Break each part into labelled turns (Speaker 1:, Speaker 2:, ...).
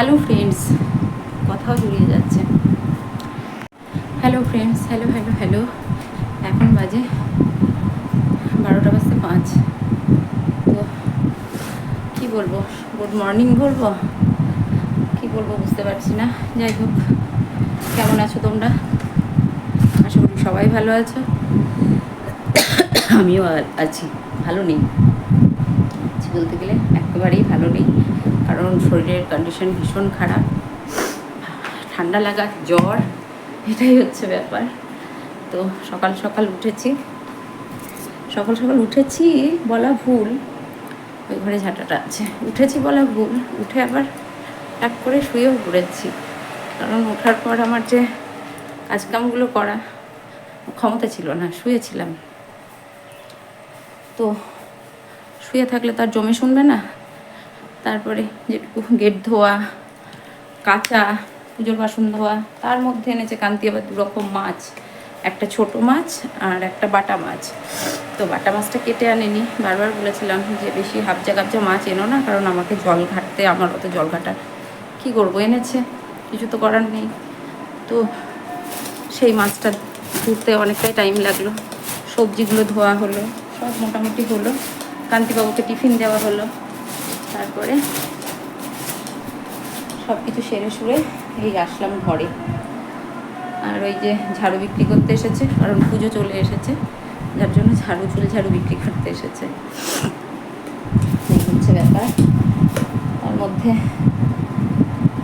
Speaker 1: Hello friends কথাও জড়িয়ে যাচ্ছে। Hello friends hello hello hello এখন বাজে বারোটা বাজতে পাঁচ। তো কী বলব? গুড মর্নিং বলব? কী বলব বুঝতে পারছি না। যাই হোক, কেমন আছো তোমরা? আশা করি সবাই ভালো আছো। আমিও আছি। ভালো নেই। বলতে গেলে একেবারেই ভালো নেই। কারণ শরীরের কন্ডিশন ভীষণ খারাপ। ঠান্ডা লাগা, জ্বর, এটাই হচ্ছে ব্যাপার। তো সকাল সকাল উঠেছি। সকাল সকাল উঠেছি বলা ভুল। ওই ঘরে ঝাঁটাটা আছে। উঠেছি বলা ভুল। উঠে আবার এক করে শুয়েও পড়েছি। কারণ ওঠার পর আমার যে কাজকামগুলো করা, ক্ষমতা ছিল না, শুয়েছিলাম। তো শুয়ে থাকলে তার জমে শুনবে না। তারপরে যেটুকু গেট ধোয়া, কাঁচা, পুজোর বাসন ধোয়া, তার মধ্যে এনেছে কান্তি আবার দু রকম মাছ। একটা ছোট মাছ আর একটা বাটা মাছ। তো বাটা মাছটা কেটে আনেনি। বারবার বলেছিলাম যে বেশি হাবজা গাবজা মাছ এনো না, কারণ আমাকে জল ঘাটতে, আমার অত জল ঘাটার কী করব? এনেছে। কিছু তো করার নেই। তো সেই মাছটা ধুতে অনেকটাই টাইম লাগল। সবজিগুলো ধোয়া হলো, সব মোটামুটি হলো। কান্তিবাবুকে টিফিন দেওয়া হলো। তারপরে সব কিছু সেরে সুরে এই আসলাম ঘরে। আর ওই যে ঝাড়ু বিক্রি করতে এসেছে, কারণ পুজো চলে এসেছে, যার জন্য ঝাড়ু, চুল ঝাড়ু বিক্রি করতে এসেছে। এই হচ্ছে ব্যাপার। তার মধ্যে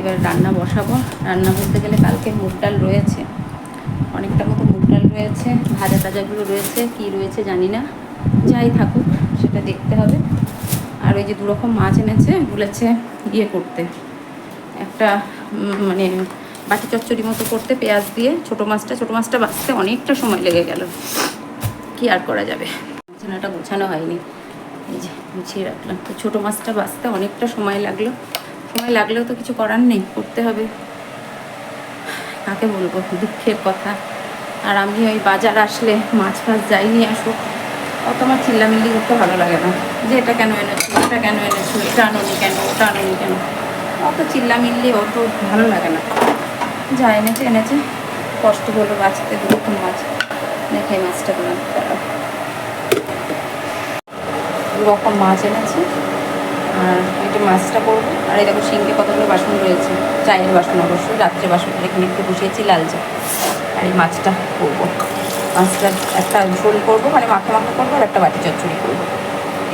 Speaker 1: এবার রান্না বসাবো। রান্না বলতে গেলে কালকে মুগ ডাল রয়েছে। অনেকটা মতো মুগ ডাল রয়েছে ভাজা টাজাগুলো রয়েছে, কি রয়েছে জানি না। যাই থাকুক, সেটা দেখতে হবে। আর ওই যে দু রকম মাছ এনেছে, বলেছে ইয়ে করতে। একটা মানে বাটি চচ্চড়ি মতো করতে, পেঁয়াজ দিয়ে ছোটো মাছটা ছোটো মাছটা বাঁচতে অনেকটা সময় লেগে গেল। কি আর করা যাবে? বিছানাটা গোছানো হয়নি। এই যে গুছিয়ে রাখলাম। তো ছোটো মাছটা বাঁচতে অনেকটা সময় লাগল। সময় লাগলেও তো কিছু করার নেই, করতে হবে। কাকে বলব? দুঃখের কথা। আর আমি ওই বাজার আসলে মাছ ফাছ যাই নিয়ে আসুক। অত আমার চিল্লামিল্লি করতে ভালো লাগে না। যে এটা কেন এনেছো, এটা কেন এনেছো এটা আনোনি কেন ওটা আনোনি কেন? অত চিল্লামিল্লি, অত ভালো লাগে না। যা এনেছে এনেছে। কষ্ট হলো বাঁচতে দুরকম মাছ দেখে মাছটা দিলাম রকম মাছ এনেছে। আর এটা মাছটা করব। আর এই দেখো সিঙ্গে কতগুলো বাসন রয়েছে। চায়ের বাসন অবশ্যই, রাত্রে বাসন, এখানে একটু বসিয়েছি, লাল চা। আর এই মাছটা করব। মাছটা একটা ঝোল করব মানে মাখা মাখা করব আর একটা বাটি চচ্চড়ি করব।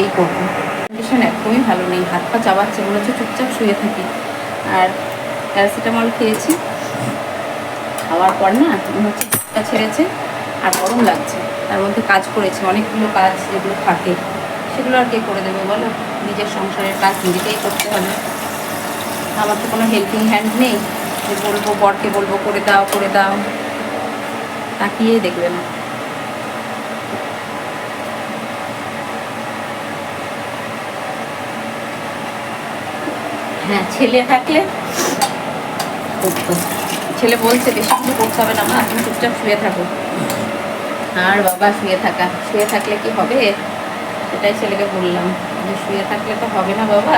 Speaker 1: এই করব। কন্ডিশন একদমই ভালো নেই, হাত পা চাবাচ্ছে, মনে হচ্ছে চুপচাপ শুয়ে থাকি। আর প্যারাসিটামল খেয়েছি। খাওয়ার পর না মনে হচ্ছে বুকটা ছেড়েছে আর গরম লাগছে। তার মধ্যে কাজ করেছে, অনেকগুলো কাজ যেগুলো থাকে, সেগুলো আর কে করে দেবে বলো? নিজের সংসারের কাজ, নিজেকেই করতে হবে। আমার তো কোনো হেল্পিং হ্যান্ড নেই। যে বলব বরকে বলব, করে দাও করে দাও। তাকিয়েই দেখবে না হ্যাঁ ছেলে থাকলে ছেলে বলছে, বেশি কিছু করতে হবে না মা, তুমি চুপচাপ শুয়ে থাকো। আর বাবা শুয়ে থাকা, শুয়ে থাকলে কি হবে? সেটাই ছেলেকে বললাম। যে শুয়ে থাকলে তো হবে না বাবা।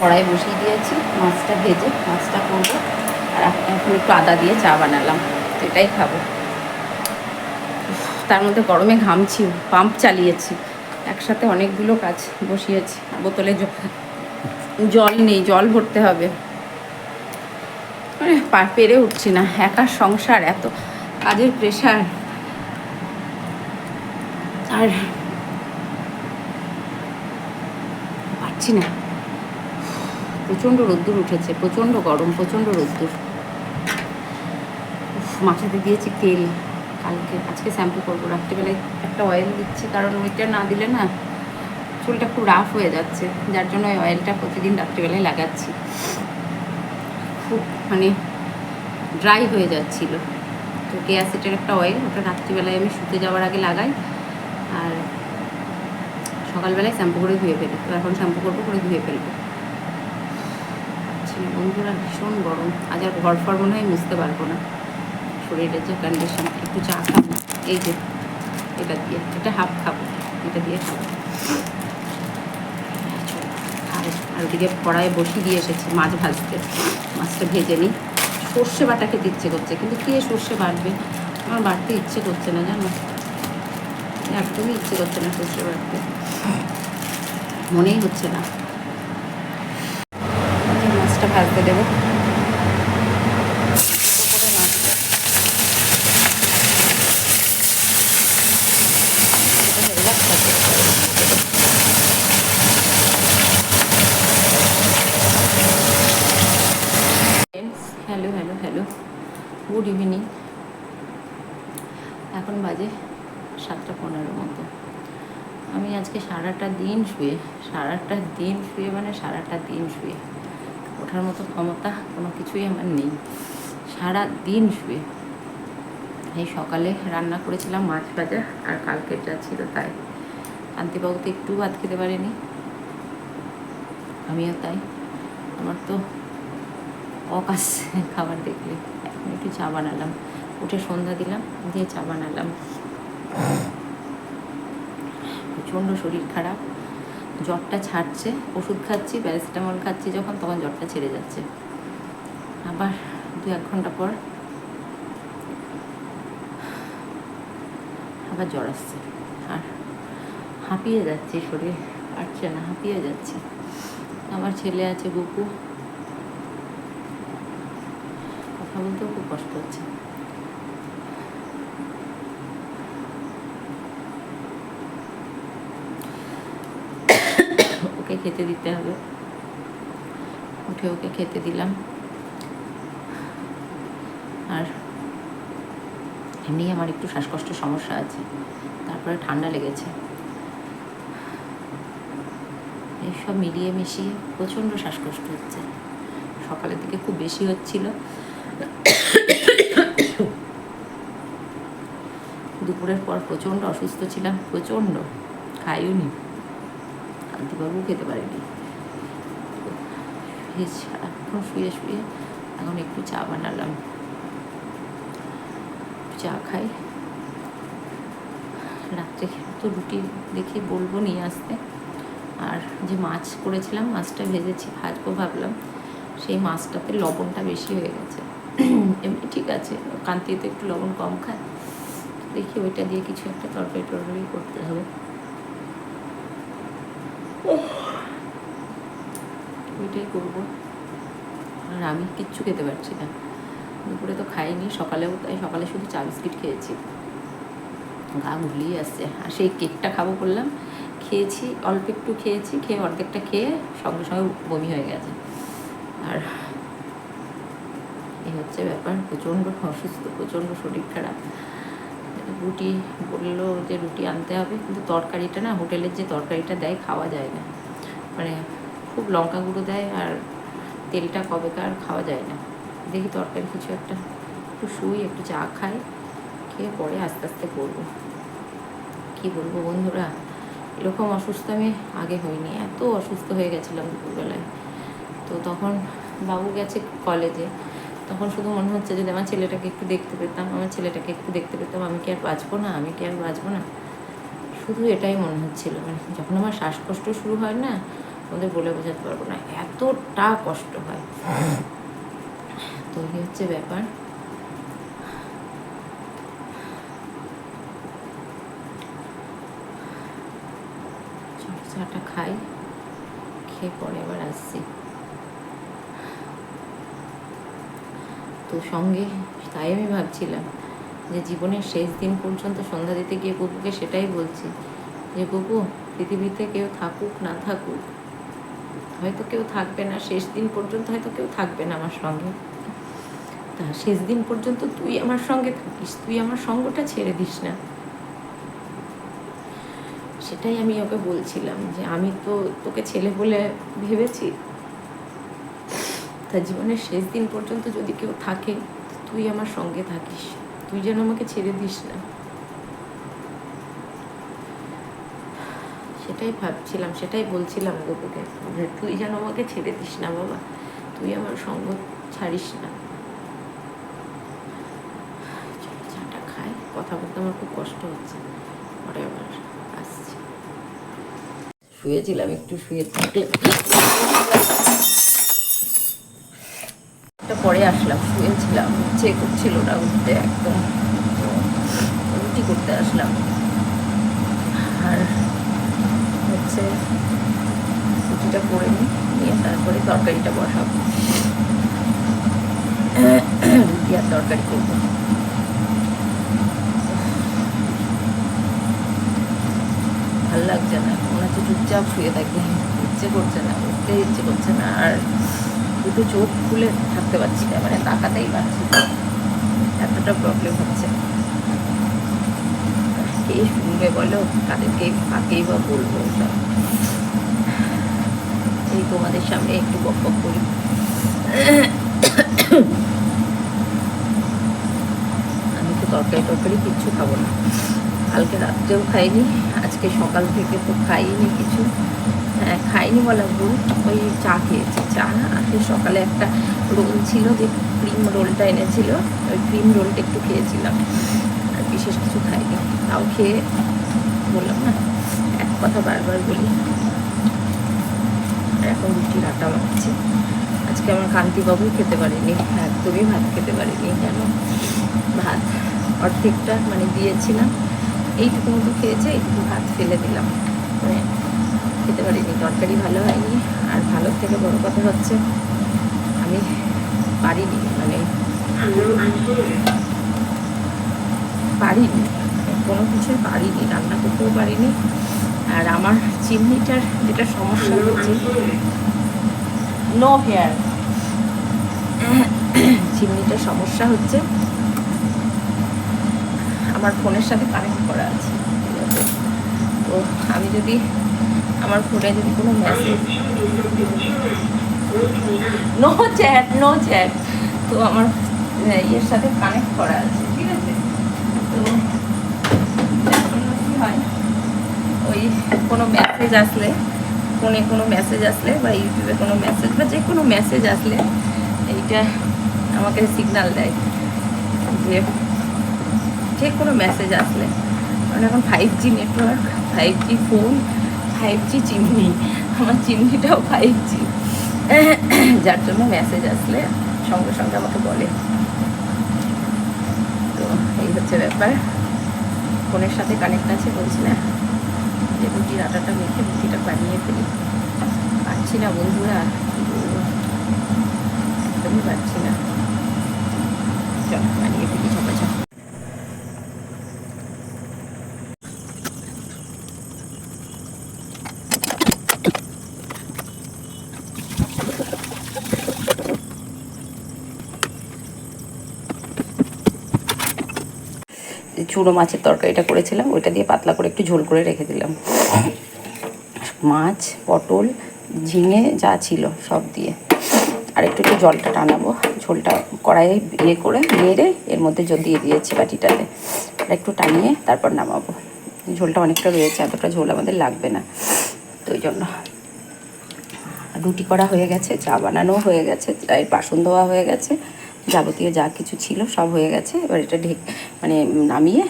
Speaker 1: কড়াই বসিয়ে দিয়েছি, মাছটা ভেজে, মাছটা করব। আর এখন একটু আদা দিয়ে চা বানালাম। এটাই খাব। তার মধ্যে গরমে ঘামছি পাম্প চালিয়েছি। একসাথে অনেকগুলো কাজ বসিয়েছি, বোতলে জল নেই, জল ভরতে হবে। পেরে উঠছি না একার সংসার এত, কাজের প্রেশার আর পারছি না। প্রচণ্ড রোদ্দুর উঠেছে, প্রচণ্ড গরম, প্রচণ্ড রোদ্দুর। মাথাতে দিয়েছি তেল। কালকে, আজকে শ্যাম্পু করব। রাত্রিবেলায় একটা অয়েল দিচ্ছি, কারণ ওইটা না দিলে না চুলটা খুব রাফ হয়ে যাচ্ছে। যার জন্য ওই অয়েলটা প্রতিদিন রাত্রিবেলায় লাগাচ্ছি। খুব মানে ড্রাই হয়ে যাচ্ছিল। তো কেয়াসিটের একটা অয়েল ওটা রাত্রিবেলায় আমি শুতে যাওয়ার আগে লাগাই। আর সকালবেলায় শ্যাম্পু করে ধুয়ে ফেলি। তো এখন শ্যাম্পু করব, করে ধুয়ে ফেলব। ছিল বন্ধুরা, ভীষণ গরম। আজ আর ঘর ফর মনে হয় মুছতে পারব না। শরীরের যে কন্ডিশন একটু চা খাব। এই যে, এটা দিয়ে এটা হাফ খাব, এটা দিয়ে খাব। আর ওদিকে কড়াইয়ে বসিয়ে দিয়ে এসেছি, মাছ ভাজতে। মাছটা ভেজে নিই। সর্ষে বাটা খেতে ইচ্ছে করছে, কিন্তু কে সর্ষে বাটবে? আমার বাটতে ইচ্ছে করছে না, জানো? একদমই ইচ্ছে করছে না সর্ষে বাটতে। মনেই হচ্ছে না। মাছটা ভাজতে দেবো ছোটো করে মাছটা এটা হয়ে যাক তারপরে। Hello hello hello good evening এখন বাজে সাতটা পনেরো মতো আমি আজকে সারাটা দিন শুয়ে, সারাটা দিন শুয়ে মানে সারাটা দিন শুয়ে। ওঠার মতো ক্ষমতা কোনো কিছুই আমার নেই। সারা দিন শুয়ে। এই সকালে রান্না করেছিলাম মাছ ভাজা আর কালকের যা ছিল তাই। শান্তিবাবু তো একটু ভাত খেতে পারেনি। আমিও তাই। আমার তো অকাশ খাবার দেখলে। একটু চা বানালাম। উঠে সন্ধ্যা দিলাম, দিয়ে চা বানালাম। প্রচণ্ড শরীর খারাপ, জ্বরটা ছাড়ছে, ওষুধ খাচ্ছি, প্যারাসিটামল খাচ্ছি যখন, তখন জ্বরটা ছেড়ে যাচ্ছে। আবার দু এক ঘণ্টা পর আবার জ্বর আসছে। আর হাঁপিয়ে যাচ্ছে শরীর, পারছে না, হাঁপিয়ে যাচ্ছে। আমার ছেলে আছে, বুকু। কথা বলতেও খুব কষ্ট হচ্ছে। ওকে খেতে দিতে হবে। উঠে ওকে খেতে দিলাম। আর এমনি আমার একটু শ্বাসকষ্টের সমস্যা আছে, তারপরে ঠান্ডা লেগেছে। এইসব মিলিয়ে মিশিয়ে প্রচণ্ড শ্বাসকষ্ট হচ্ছে। সকালের দিকে খুব বেশি হচ্ছিল। দুপুরের পর প্রচণ্ড অসুস্থ ছিলাম, প্রচণ্ড খাইও নি কান্তিবাবু খেতে পারেনি। সারাক্ষণ শুয়ে শুয়ে এখন একটু চা বানালাম। চা খাই। রাত্রে তো রুটি দেখে বলব নিয়ে আসতে। আর যে মাছ করেছিলাম, মাছটা ভেজেছি, ভাজবো ভাবলাম। সেই মাছটাতে লবণটা বেশি হয়ে গেছে। এমনি ঠিক আছে, কান্তিতে একটু লবণ কম খায়। দেখি ওইটা দিয়ে কিছু একটা তরকারি টরকারি করতে হবে। ওইটাই করব। আর আমি কিচ্ছু খেতে পারছি না। দুপুরে তো খাইনি, সকালেও তাই সকালে শুধু চা বিস্কিট খেয়েছি। গা গুলিয়ে আসছে। আর সেই কেকটা খাব বললাম, খেয়েছি, অল্প একটু খেয়েছি, খেয়ে অর্ধেকটা খেয়ে সঙ্গে সঙ্গে বমি হয়ে গেছে। আর এই হচ্ছে ব্যাপার, প্রচণ্ড অসুস্থ, প্রচণ্ড শরীর খারাপ। রুটি বলল যে রুটি আনতে হবে, কিন্তু তরকারিটা না হোটেলের যে তরকারিটা দেয় খাওয়া যায় না। মানে খুব লঙ্কা গুঁড়ো দেয় আর তেলটা কবেকার খাওয়া যায় না। দেখি তরকারি কিছু একটা, একটু শুই, একটু চা খাই, খেয়ে পরে আস্তে আস্তে করব। কী বলব বন্ধুরা? এরকম অসুস্থ আমি আগে হইনি, এত অসুস্থ হয়ে গেছিলাম দুপুরবেলায়। তো তখন বাবু গেছে কলেজে তখন শুধু মনে হচ্ছে যদি আমার ছেলেটাকে একটু দেখতে পেতাম, আমার ছেলেটাকে একটু দেখতে পেতাম, আমি কি আর বাঁচবো না? আমি কি আর বাঁচবো না? শুধু এটাই মনে হচ্ছিল। মানে যখন আমার শ্বাসকষ্ট শুরু হয় না ওদের বলে বোঝাতে পারব না, এতটা কষ্ট হয়। তো এই হচ্ছে ব্যাপার। খাই, খেয়ে পরে আবার আসছি। সঙ্গে তাই আমি ভাবছিলাম যে জীবনের শেষ দিন পর্যন্ত সন্ধ্যা দিতে গিয়ে বুবুকে সেটাই বলছি যে বুবু পৃথিবীতে কেউ থাকুক, না থাকুক, হয়তো কেউ থাকবে না, শেষ দিন পর্যন্ত হয়তো কেউ থাকবে না আমার সঙ্গে। তা শেষ দিন পর্যন্ত তুই আমার সঙ্গে থাকিস, তুই আমার সঙ্গটা ছেড়ে দিস না। সেটাই আমি ওকে বলছিলাম যে, আমি তো তোকে ছেলে বলে ভেবেছি তার জীবনের শেষ দিন পর্যন্ত যদি কেউ থাকে, তুই আমার সঙ্গে থাকিস। তুই যেন আমাকে ছেড়ে দিস না। সেটাই ভাবছিলাম, সেটাই বলছিলাম গোপুকে তুই যেন আমাকে ছেড়ে দিস না বাবা, তুই আমার সঙ্গ ছাড়িস না। চাটা খাই, কথা বলতে আমার খুব কষ্ট হচ্ছে। পরে আবার আসছি। শুয়েছিলাম, একটু শুয়ে থাকলে। পরে আসলাম, শুয়েছিলাম। ইচ্ছে করছিল না উঠতে একদম। রুটি করতে আসলাম। আর হচ্ছে রুটিটা করে নিই, নিয়ে তারপরে তরকারিটা বসাবো। রুটি আর তরকারি করব। ভালো লাগছে না, মনে হচ্ছে চুপচাপ শুয়ে থাকি। ইচ্ছে করছে না উঠতে ইচ্ছে করছে না। আর দুটো চোখ খুলে থাকতে পারছি না মানে তাকাতেই পারছি এতটা প্রবলেম হচ্ছে। কে শুনবে বলো, তাদেরকে কাকেই বা বলব এই তোমাদের সামনে একটু বক বক করি। আমি তো তরকারি টরকারি কিচ্ছু খাব না। কালকে রাত্রেও খাইনি, আজকে সকাল থেকে তো খাইনি কিছু। হ্যাঁ খাইনি বলা ভুল। ওই চা খেয়েছি। চা আজকে সকালে একটা রোল ছিল যে ক্রিম রোলটা এনেছিল। ওই ক্রিম রোলটা একটু খেয়েছিলাম। আর বিশেষ কিছু খাইনি। তাও খেয়ে বললাম, না, এক কথা বারবার বলি। এখন রুটির আটা মাখছি আজকে আমার কান্তিবাবু খেতে পারিনি। একদমই ভাত খেতে পারিনি কেন? ভাত অর্ধেকটা মানে দিয়েছিলাম। এইটুকু মতো খেয়েছে, এইটুকু ভাত ফেলে দিলাম। মানে খেতে পারিনি, তরকারি ভালো হয়নি। আর ভালো থেকে বড় কথা হচ্ছে, আমি পারিনি মানে পারিনি, কোনো কিছুই পারিনি, রান্না করতেও পারিনি। আর আমার চিমনিটার যেটা সমস্যা হচ্ছে নো হেয়ার চিমনিটার সমস্যা হচ্ছে, আমার ফোনের সাথে কানেক্ট করা আছে? তো আমি যদি আমার ফোনে যদি কোনো message no chat no chat তো আমার ইয়ের সাথে কানেক্ট করা আছে, ঠিক আছে? তো হয়? ওই কোনো মেসেজ আসলে ফোনে কোনো মেসেজ আসলে বা ইউটিউবে কোনো মেসেজ বা যে কোনো মেসেজ আসলে, এইটা আমাকে সিগন্যাল দেয় যে যে কোনো মেসেজ আসলে। কারণ এখন five G network five G phone five G chimney আমার চিমনিটাও ফাইভ জি যার জন্য মেসেজ আসলে সঙ্গে সঙ্গে আমাকে বলে। তো এই হচ্ছে ব্যাপার। ফোনের সাথে কানেক্ট আছে বলছি না। যে রুটির আটাটা মেখে রুটিটা বানিয়ে ফেলি। পারছি না বন্ধুরা কি বলব একদমই পারছি না চল বানিয়ে ফেলি ঝপাঝপ চুড়ো মাছের তরকারিটা করেছিলাম, ওইটা দিয়ে পাতলা করে একটু ঝোল করে রেখে দিলাম। মাছ, পটল, ঝিঙে যা ছিল সব দিয়ে। আর একটু একটু জলটা টানাবো, ঝোলটা কড়াইয়ে ইয়ে করে নেড়ে এর মধ্যে জল দিয়ে দিয়েছি বাটিটাতে। আর একটু টানিয়ে তারপর নামাবো। ঝোলটা অনেকটা রয়েছে, এতটা ঝোল আমাদের লাগবে না। তো ওই জন্য রুটি করা হয়ে গেছে, চা বানানো হয়ে গেছে, চায়ের বাসন ধোয়া হয়ে গেছে। যাবতীয় যা কিছু ছিল সব হয়ে গেছে। এবার এটা ঢেক মানে নামিয়ে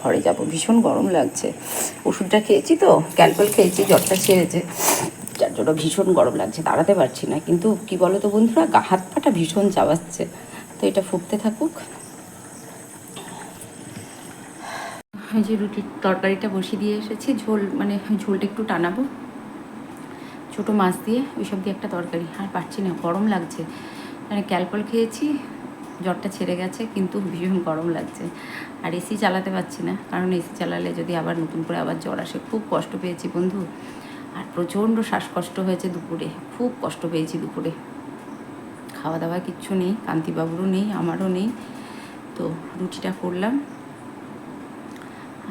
Speaker 1: ঘরে যাব। ভীষণ গরম লাগছে। ওষুধটা খেয়েছি তো ক্যালপল খেয়েছি, জ্বরটা ছেড়েছে। যার জন্য ভীষণ গরম লাগছে, দাঁড়াতে পারছি না। কিন্তু কি বলো তো বন্ধুরা, গা, হাত পাটা ভীষণ চাবাচ্ছে। তো এটা ফুটতে থাকুক। এই যে রুটির তরকারিটা বসিয়ে দিয়ে এসেছি, ঝোল মানে ঝোলটা একটু টানাবো। ছোটো মাছ দিয়ে, ওইসব দিয়ে একটা তরকারি, আর পারছি না, গরম লাগছে। মানে ক্যালপল খেয়েছি, জ্বরটা ছেড়ে গেছে, কিন্তু ভীষণ গরম লাগছে। আর এসি চালাতে পারছি না, কারণ এসি চালালে যদি আবার নতুন করে আবার জ্বর আসে, খুব কষ্ট পেয়েছি বন্ধু। আর প্রচণ্ড শ্বাসকষ্ট হয়েছে দুপুরে, খুব কষ্ট পেয়েছি দুপুরে। খাওয়া দাওয়া কিচ্ছু নেই, কান্তিবাবুরও নেই, আমারও নেই। তো রুটিটা করলাম।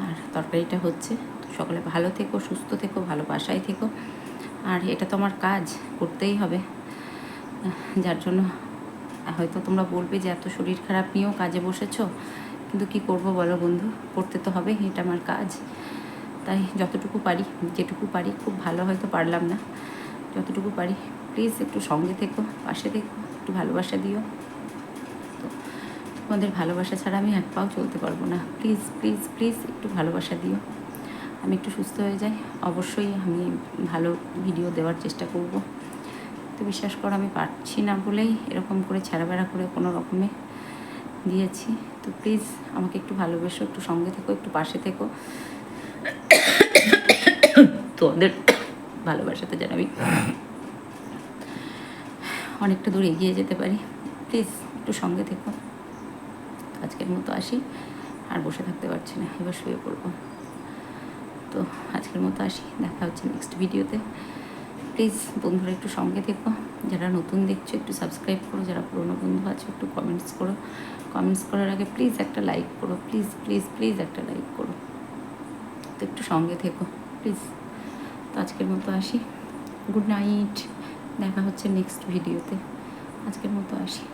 Speaker 1: আর তরকারিটা হচ্ছে। সকলে ভালো থেকো, সুস্থ থেকো ভালো বাসায় থেকো। আর এটা তো আমার কাজ, করতেই হবে। যার জন্য হয়তো তোমরা বলবে যে এত শরীর খারাপ নিয়েও কাজে বসেছো, কিন্তু কি করব বলো বন্ধু? করতে তো হবে, এটা আমার কাজ। তাই যতটুকু পারি, যেটুকু পারি, খুব ভালো হয়তো পারলাম না। যতটুকু পারি প্লিজ একটু সঙ্গে থেকো, পাশে থেকো, একটু ভালোবাসা দিও। তো তোমাদের ভালোবাসা ছাড়া আমি এক পাও চলতে পারব না। প্লিজ প্লিজ প্লিজ একটু ভালোবাসা দিও। আমি একটু সুস্থ হয়ে যাই। অবশ্যই আমি ভালো ভিডিও দেওয়ার চেষ্টা করব। তো বিশ্বাস করো, আমি পারছি না বলেই এরকম করে ছাড়াবেড়া করে কোনো রকমে দিয়েছি। তো প্লিজ আমাকে একটু ভালোবেসো, একটু সঙ্গে থেকো, একটু পাশে থেকো। তোমাদের ভালোবাসাতে যেন আমি অনেকটা দূর এগিয়ে যেতে পারি। প্লিজ একটু সঙ্গে থেকো। আজকের মতো আসি। আর বসে থাকতে পারছি না, এবার শুয়ে পড়ব। তো আজকের মতো আসি, দেখা হচ্ছে নেক্সট ভিডিওতে প্লিজ বন্ধুরা একটু সঙ্গে থেকো। যারা নতুন দেখছ, একটু সাবস্ক্রাইব করো। যারা পুরনো বন্ধু আছো, একটু কমেন্টস করো। কমেন্টস করার আগে প্লিজ একটা লাইক করো। প্লিজ প্লিজ প্লিজ একটা লাইক করো। তো একটু সঙ্গে থেকো প্লিজ তো আজকের মতো আসি। গুড নাইট দেখা হচ্ছে নেক্সট ভিডিওতে আজকের মতো আসি।